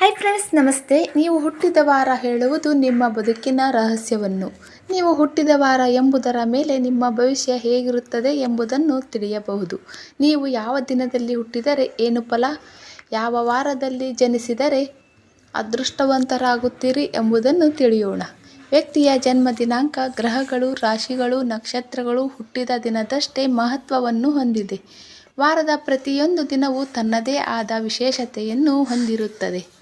Hi friends ನಮಸ್ತೆ. ನೀವು ಹುಟ್ಟಿದ ವಾರ ಹೇಳುವುದು ನಿಮ್ಮ ಬದುಕಿನ ರಹಸ್ಯವನ್ನು. ನೀವು ಹುಟ್ಟಿದ ವಾರ ಎಂಬುದರ ಮೇಲೆ ನಿಮ್ಮ ಭವಿಷ್ಯ ಹೇಗಿರುತ್ತದೆ ಎಂಬುದನ್ನು ತಿಳಿಯಬಹುದು. ನೀವು ಯಾವ ದಿನದಲ್ಲಿ ಹುಟ್ಟಿದರೆ, ಏನು ಫಲ? ಯಾವ ವಾರದಲ್ಲಿ ಜನಿಸಿದರೆ ಅದೃಷ್ಟವಂತರಾಗುತ್ತೀರಿ ಎಂಬುದನ್ನು ತಿಳಿಯೋಣ. ವ್ಯಕ್ತಿಯ ಜನ್ಮ ದಿನಾಂಕ, ಗ್ರಹಗಳು, ರಾಶಿಗಳು, ನಕ್ಷತ್ರಗಳು ಹುಟ್ಟಿದ ದಿನದಷ್ಟೇ ಮಹತ್ವವನ್ನು ಹೊಂದಿದೆ. ವಾರದ ಪ್ರತಿಯೊಂದು ದಿನವೂ ತನ್ನದೇ ಆದ ವಿಶೇಷತೆಯನ್ನು ಹೊಂದಿರುತ್ತದೆ.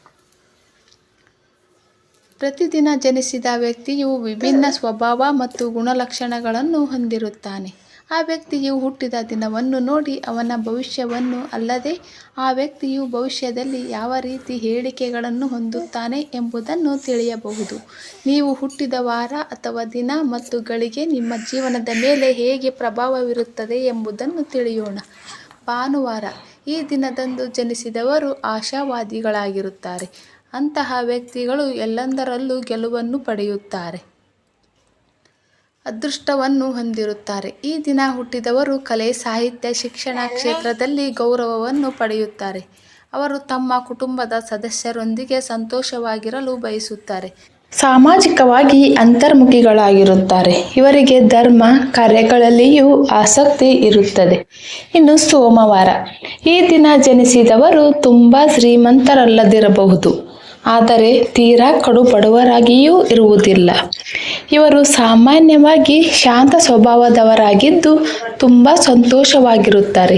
ಪ್ರತಿದಿನ ಜನಿಸಿದ ವ್ಯಕ್ತಿಯು ವಿಭಿನ್ನ ಸ್ವಭಾವ ಮತ್ತು ಗುಣಲಕ್ಷಣಗಳನ್ನು ಹೊಂದಿರುತ್ತಾನೆ. ಆ ವ್ಯಕ್ತಿಯು ಹುಟ್ಟಿದ ದಿನವನ್ನು ನೋಡಿ ಅವನ ಭವಿಷ್ಯವನ್ನು ಅಲ್ಲದೆ ಆ ವ್ಯಕ್ತಿಯು ಭವಿಷ್ಯದಲ್ಲಿ ಯಾವ ರೀತಿ ಹೇಳಿಕೆಗಳನ್ನು ಹೊಂದುತ್ತಾನೆ ಎಂಬುದನ್ನು ತಿಳಿಯಬಹುದು. ನೀವು ಹುಟ್ಟಿದ ವಾರ ಅಥವಾ ದಿನ ಮತ್ತು ಗಳಿಗೆ ನಿಮ್ಮ ಜೀವನದ ಮೇಲೆ ಹೇಗೆ ಪ್ರಭಾವವಿರುತ್ತದೆ ಎಂಬುದನ್ನು ತಿಳಿಯೋಣ. ಭಾನುವಾರ ಈ ದಿನದಂದು ಜನಿಸಿದವರು ಆಶಾವಾದಿಗಳಾಗಿರುತ್ತಾರೆ. ಅಂತಹ ವ್ಯಕ್ತಿಗಳು ಎಲ್ಲೆಂದರಲ್ಲೂ ಗೆಲುವನ್ನು ಪಡೆಯುತ್ತಾರೆ. ಅದೃಷ್ಟವನ್ನು ಹೊಂದಿರುತ್ತಾರೆ. ಈ ದಿನ ಹುಟ್ಟಿದವರು ಕಲೆ, ಸಾಹಿತ್ಯ, ಶಿಕ್ಷಣ ಕ್ಷೇತ್ರದಲ್ಲಿ ಗೌರವವನ್ನು ಪಡೆಯುತ್ತಾರೆ. ಅವರು ತಮ್ಮ ಕುಟುಂಬದ ಸದಸ್ಯರೊಂದಿಗೆ ಸಂತೋಷವಾಗಿರಲು ಬಯಸುತ್ತಾರೆ. ಸಾಮಾಜಿಕವಾಗಿ ಅಂತರ್ಮುಖಿಗಳಾಗಿರುತ್ತಾರೆ. ಇವರಿಗೆ ಧರ್ಮ, ಕಾರ್ಯಗಳಲ್ಲಿಯೂ ಆಸಕ್ತಿ ಇರುತ್ತದೆ. ಇನ್ನು ಸೋಮವಾರ ಈ ದಿನ ಜನಿಸಿದವರು ತುಂಬ ಶ್ರೀಮಂತರಲ್ಲದಿರಬಹುದು. ಆದರೆ ತೀರಾ ಕಡು ಬಡವರಾಗಿಯೂ ಇರುವುದಿಲ್ಲ. ಇವರು ಸಾಮಾನ್ಯವಾಗಿ ಶಾಂತ ಸ್ವಭಾವದವರಾಗಿದ್ದು ತುಂಬ ಸಂತೋಷವಾಗಿರುತ್ತಾರೆ.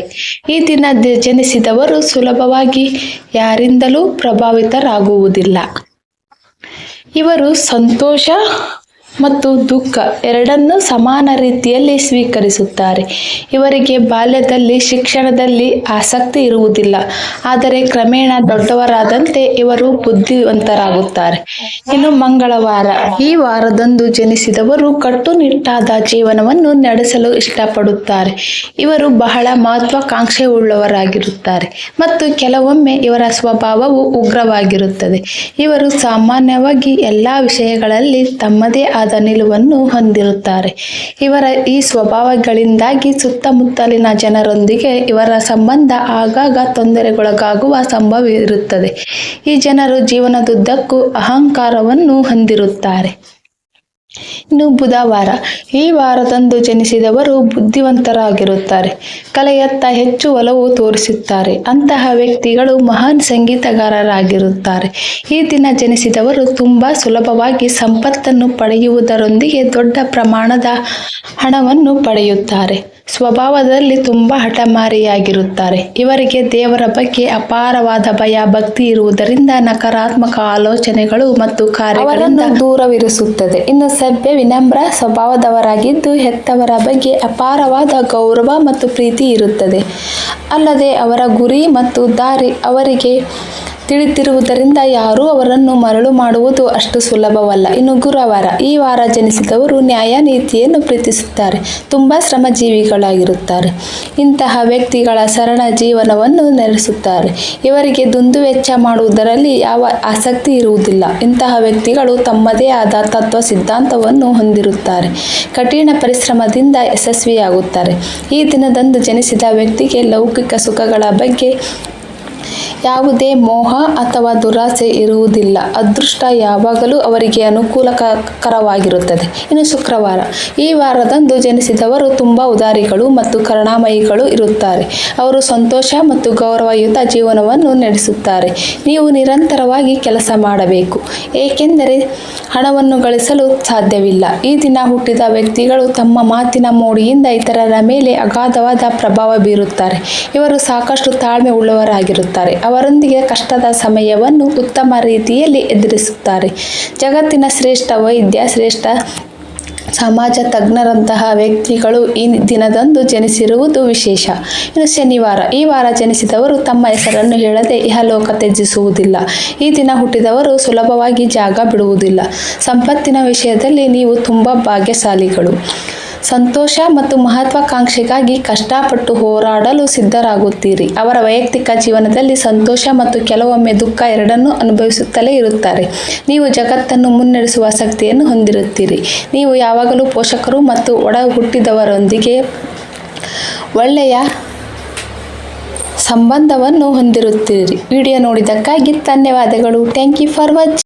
ಈ ದಿನ ಜನಿಸಿದವರು ಸುಲಭವಾಗಿ ಯಾರಿಂದಲೂ ಪ್ರಭಾವಿತರಾಗುವುದಿಲ್ಲ. ಇವರು ಸಂತೋಷ ಮತ್ತು ದುಃಖ ಎರಡನ್ನೂ ಸಮಾನ ರೀತಿಯಲ್ಲಿ ಸ್ವೀಕರಿಸುತ್ತಾರೆ. ಇವರಿಗೆ ಬಾಲ್ಯದಲ್ಲಿ, ಶಿಕ್ಷಣದಲ್ಲಿ ಆಸಕ್ತಿ ಇರುವುದಿಲ್ಲ. ಆದರೆ ಕ್ರಮೇಣ ದೊಡ್ಡವರಾದಂತೆ ಇವರು ಬುದ್ಧಿವಂತರಾಗುತ್ತಾರೆ. ಇನ್ನು ಮಂಗಳವಾರ, ಈ ವಾರದಂದು ಜನಿಸಿದವರು ಕಟ್ಟುನಿಟ್ಟಾದ ಜೀವನವನ್ನು ನಡೆಸಲು ಇಷ್ಟಪಡುತ್ತಾರೆ. ಇವರು ಬಹಳ ಮಹತ್ವಾಕಾಂಕ್ಷೆ ಉಳ್ಳವರಾಗಿರುತ್ತಾರೆ ಮತ್ತು ಕೆಲವೊಮ್ಮೆ ಇವರ ಸ್ವಭಾವವು ಉಗ್ರವಾಗಿರುತ್ತದೆ. ಇವರು ಸಾಮಾನ್ಯವಾಗಿ ಎಲ್ಲ ವಿಷಯಗಳಲ್ಲಿ ತಮ್ಮದೇ ಆದ ನಿಲುವನ್ನು ಹೊಂದಿರುತ್ತಾರೆ. ಇವರ ಈ ಸ್ವಭಾವಗಳಿಂದಾಗಿ ಸುತ್ತಮುತ್ತಲಿನ ಜನರೊಂದಿಗೆ ಇವರ ಸಂಬಂಧ ಆಗಾಗ ತೊಂದರೆಗೊಳಗಾಗುವ ಸಂಭವ ಇರುತ್ತದೆ ಈ ಜನರು ಜೀವನದುದ್ದಕ್ಕೂ ಅಹಂಕಾರವನ್ನು ಹೊಂದಿರುತ್ತಾರೆ. ಇನ್ನು ಬುಧವಾರ, ಈ ವಾರದಂದು ಜನಿಸಿದವರು ಬುದ್ಧಿವಂತರಾಗಿರುತ್ತಾರೆ. ಕಲೆಯತ್ತ ಹೆಚ್ಚು ಒಲವು ತೋರಿಸುತ್ತಾರೆ. ಅಂತಹ ವ್ಯಕ್ತಿಗಳು ಮಹಾನ್ ಸಂಗೀತಗಾರರಾಗಿರುತ್ತಾರೆ. ಈ ದಿನ ಜನಿಸಿದವರು ತುಂಬ ಸುಲಭವಾಗಿ ಸಂಪತ್ತನ್ನು ಪಡೆಯುವುದರೊಂದಿಗೆ ದೊಡ್ಡ ಪ್ರಮಾಣದ ಹಣವನ್ನು ಪಡೆಯುತ್ತಾರೆ. ಸ್ವಭಾವದಲ್ಲಿ ತುಂಬ ಹಠಮಾರಿಯಾಗಿರುತ್ತಾರೆ. ಇವರಿಗೆ ದೇವರ ಬಗ್ಗೆ ಅಪಾರವಾದ ಭಯ, ಭಕ್ತಿ ಇರುವುದರಿಂದ ನಕಾರಾತ್ಮಕ ಆಲೋಚನೆಗಳು ಮತ್ತು ಕಾರ್ಯಗಳಿಂದ ದೂರವಿರಿಸುತ್ತದೆ. ಇನ್ನು ಸಭ್ಯ, ವಿನಮ್ರ ಸ್ವಭಾವದವರಾಗಿದ್ದು ಹೆತ್ತವರ ಬಗ್ಗೆ ಅಪಾರವಾದ ಗೌರವ ಮತ್ತು ಪ್ರೀತಿ ಇರುತ್ತದೆ. ಅಲ್ಲದೆ ಅವರ ಗುರಿ ಮತ್ತು ದಾರಿ ಅವರಿಗೆ ತಿಳಿದಿರುವುದರಿಂದ ಯಾರೂ ಅವರನ್ನು ಮರಳು ಮಾಡುವುದು ಅಷ್ಟು ಸುಲಭವಲ್ಲ. ಇನ್ನು ಗುರುವಾರ ಈ ವಾರ ಜನಿಸಿದವರು ನ್ಯಾಯ ನೀತಿಯನ್ನು ಪ್ರೀತಿಸುತ್ತಾರೆ. ತುಂಬ ಶ್ರಮಜೀವಿಗಳಾಗಿರುತ್ತಾರೆ. ಇಂತಹ ವ್ಯಕ್ತಿಗಳ ಸರಳ ಜೀವನವನ್ನು ನಡೆಸುತ್ತಾರೆ ಇವರಿಗೆ ದುಂದು ವೆಚ್ಚ ಮಾಡುವುದರಲ್ಲಿ ಯಾವ ಆಸಕ್ತಿ ಇರುವುದಿಲ್ಲ. ಇಂತಹ ವ್ಯಕ್ತಿಗಳು ತಮ್ಮದೇ ಆದ ತತ್ವ ಸಿದ್ಧಾಂತವನ್ನು ಹೊಂದಿರುತ್ತಾರೆ. ಕಠಿಣ ಪರಿಶ್ರಮದಿಂದ ಯಶಸ್ವಿಯಾಗುತ್ತಾರೆ. ಈ ದಿನದಂದು ಜನಿಸಿದ ವ್ಯಕ್ತಿಗೆ ಲೌಕಿಕ ಸುಖಗಳ ಬಗ್ಗೆ ಯಾವುದೇ ಮೋಹ ಅಥವಾ ದುರಾಸೆ ಇರುವುದಿಲ್ಲ. ಅದೃಷ್ಟ ಯಾವಾಗಲೂ ಅವರಿಗೆ ಅನುಕೂಲಕರವಾಗಿರುತ್ತದೆ. ಇನ್ನು ಶುಕ್ರವಾರ. ಈ ವಾರದಂದು ಜನಿಸಿದವರು ತುಂಬ ಉದಾರಿಗಳು ಮತ್ತು ಕರುಣಾಮಯಿಗಳು ಇರುತ್ತಾರೆ. ಅವರು ಸಂತೋಷ ಮತ್ತು ಗೌರವಯುತ ಜೀವನವನ್ನು ನಡೆಸುತ್ತಾರೆ. ನೀವು ನಿರಂತರವಾಗಿ ಕೆಲಸ ಮಾಡಬೇಕು. ಏಕೆಂದರೆ ಹಣವನ್ನು ಗಳಿಸಲು ಸಾಧ್ಯವಿಲ್ಲ. ಈ ದಿನ ಹುಟ್ಟಿದ ವ್ಯಕ್ತಿಗಳು ತಮ್ಮ ಮಾತಿನ ಮೋಡಿಯಿಂದ ಇತರರ ಮೇಲೆ ಅಗಾಧವಾದ ಪ್ರಭಾವ ಬೀರುತ್ತಾರೆ. ಇವರು ಸಾಕಷ್ಟು ತಾಳ್ಮೆ ಉಳ್ಳವರಾಗಿರುತ್ತಾರೆ ಅವರೊಂದಿಗೆ ಕಷ್ಟದ ಸಮಯವನ್ನು ಉತ್ತಮ ರೀತಿಯಲ್ಲಿ ಎದುರಿಸುತ್ತಾರೆ. ಜಗತ್ತಿನ ಶ್ರೇಷ್ಠ ವೈದ್ಯ, ಶ್ರೇಷ್ಠ ಸಮಾಜ ತಜ್ಞರಂತಹ ವ್ಯಕ್ತಿಗಳು ಈ ದಿನದಂದು ಜನಿಸಿರುವುದು ವಿಶೇಷ. ಇನ್ನು ಶನಿವಾರ, ಈ ವಾರ ಜನಿಸಿದವರು ತಮ್ಮ ಹೆಸರನ್ನು ಹೇಳದೆ ಇಹಲೋಕ ತ್ಯಜಿಸುವುದಿಲ್ಲ. ಈ ದಿನ ಹುಟ್ಟಿದವರು ಸುಲಭವಾಗಿ ಜಾಗ ಬಿಡುವುದಿಲ್ಲ. ಸಂಪತ್ತಿನ ವಿಷಯದಲ್ಲಿ ನೀವು ತುಂಬ ಭಾಗ್ಯಶಾಲಿಗಳು. ಸಂತೋಷ ಮತ್ತು ಮಹತ್ವಾಕಾಂಕ್ಷೆಗಾಗಿ ಕಷ್ಟಪಟ್ಟು ಹೋರಾಡಲು ಸಿದ್ಧರಾಗುತ್ತೀರಿ. ಅವರ ವೈಯಕ್ತಿಕ ಜೀವನದಲ್ಲಿ ಸಂತೋಷ ಮತ್ತು ಕೆಲವೊಮ್ಮೆ ದುಃಖ ಎರಡನ್ನೂ ಅನುಭವಿಸುತ್ತಲೇ ಇರುತ್ತಾರೆ. ನೀವು ಜಗತ್ತನ್ನು ಮುನ್ನಡೆಸುವ ಶಕ್ತಿಯನ್ನು ಹೊಂದಿರುತ್ತೀರಿ. ನೀವು ಯಾವಾಗಲೂ ಪೋಷಕರು ಮತ್ತು ಒಡ ಹುಟ್ಟಿದವರೊಂದಿಗೆ ಒಳ್ಳೆಯ ಸಂಬಂಧವನ್ನು ಹೊಂದಿರುತ್ತೀರಿ. ವಿಡಿಯೋ ನೋಡಿದ್ದಕ್ಕಾಗಿ ಧನ್ಯವಾದಗಳು. Thank you for watching